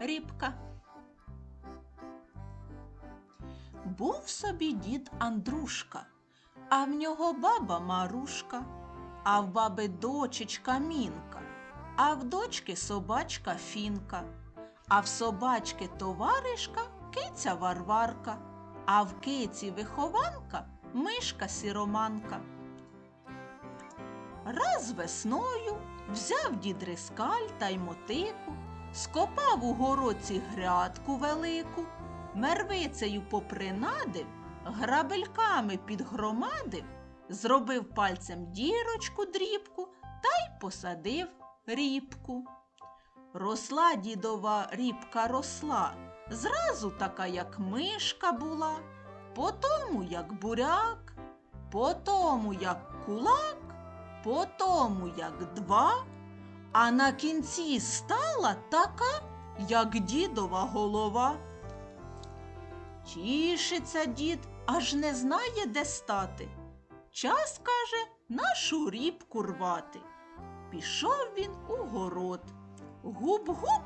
рібка. Був собі дід Андрушка, а в нього баба Марушка, а в баби дочечка Мінка, а в дочки собачка Фінка, а в собачки товаришка киця Варварка, а в киці вихованка мишка сіроманка. Раз весною взяв дід рискаль та й мотику, скопав у городці грядку велику, мервицею попринадив, грабельками підгромадив, зробив пальцем дірочку дрібку та й посадив рібку. Росла дідова рібка росла, зразу така, як мишка була, потому як буряк, потому як кулак, потому як два, а на кінці стала така, як дідова голова. Тішиться дід, аж не знає, де стати. Час, каже, нашу рібку рвати. Пішов він у город. Губ-губ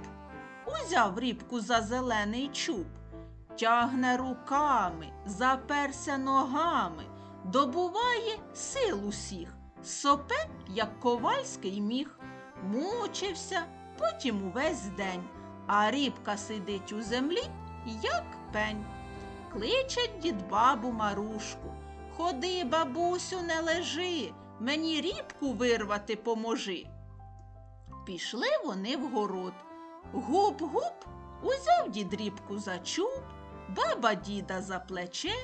узяв рібку за зелений чуб, тягне руками, заперся ногами, добуває сил усіх, сопе, як ковальський міг, мучився, потім увесь день, а рібка сидить у землі, як пень. Кличе дід бабу Марушку. Ходи, бабусю, не лежи, мені рібку вирвати поможи. Пішли вони в город. Гуп-гуп, узяв дід рібку за чуб, баба діда за плече,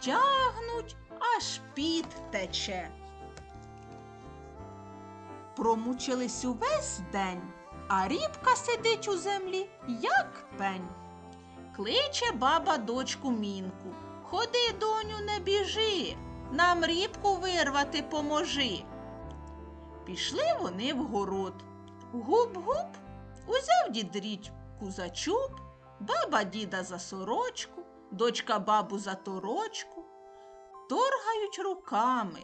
тягнуть, аж під тече. Промучились увесь день, а рібка сидить у землі, як пень. Кличе баба дочку мінку. Ходи, доню, не біжи, нам рібку вирвати поможи. Пішли вони в город. Гуп-гуп, узяв дід річку за чуб, баба діда за сорочку, дочка бабу за торочку. Торгають руками,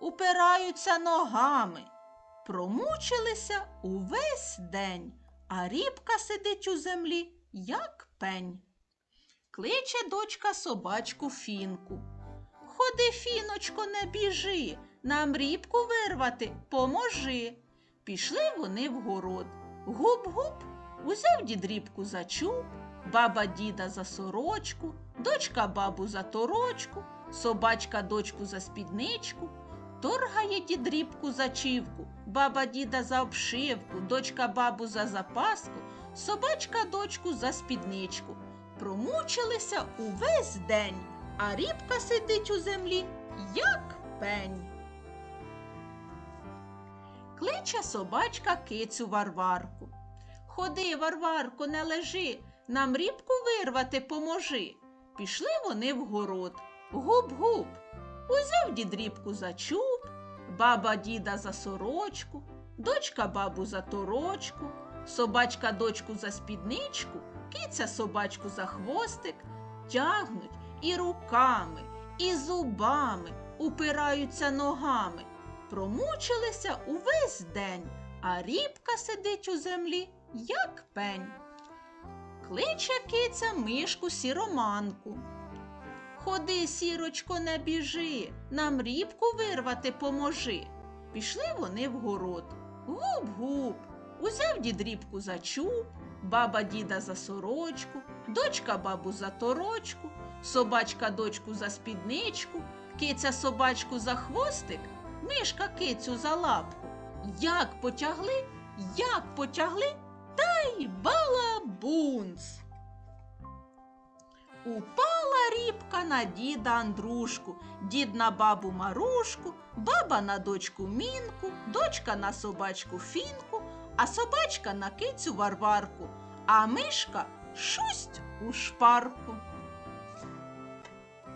упираються ногами. Промучилися увесь день, а рібка сидить у землі, як пень. Кличе дочка собачку Фінку. Ходи, Фіночко, не біжи, нам рібку вирвати, поможи. Пішли вони в город. Гуп-гуп, узяв дід рібку за чуб, баба діда за сорочку, дочка бабу за торочку, собачка дочку за спідничку. Торгає дід рібку за чівку, баба діда за обшивку, дочка бабу за запаску, собачка дочку за спідничку. Промучилися увесь день, а рібка сидить у землі, як пень. Кличе собачка кицю Варварку. Ходи, Варварко, не лежи, нам рібку вирвати поможи. Пішли вони в город. Гуп-гуп. Узяв дід рібку за чуб, баба діда за сорочку, дочка бабу за торочку, собачка дочку за спідничку, киця собачку за хвостик, тягнуть і руками, і зубами, упираються ногами. Промучилися увесь день, а рібка сидить у землі, як пень. Кличе киця мишку сіроманку. Ходи, сірочко, не біжи, нам рібку вирвати поможи. Пішли вони в город. Гуп-гуп. Узяв дід рібку за чуб, баба діда за сорочку, дочка бабу за торочку, собачка дочку за спідничку, киця собачку за хвостик, мишка кицю за лапку. Як потягли, як потягли, та й балабунц. Упала рібка на діда Андрушку, дід на бабу Марушку, баба на дочку Мінку, дочка на собачку Фінку, а собачка на кицю Варварку, а мишка шусть у шпарку.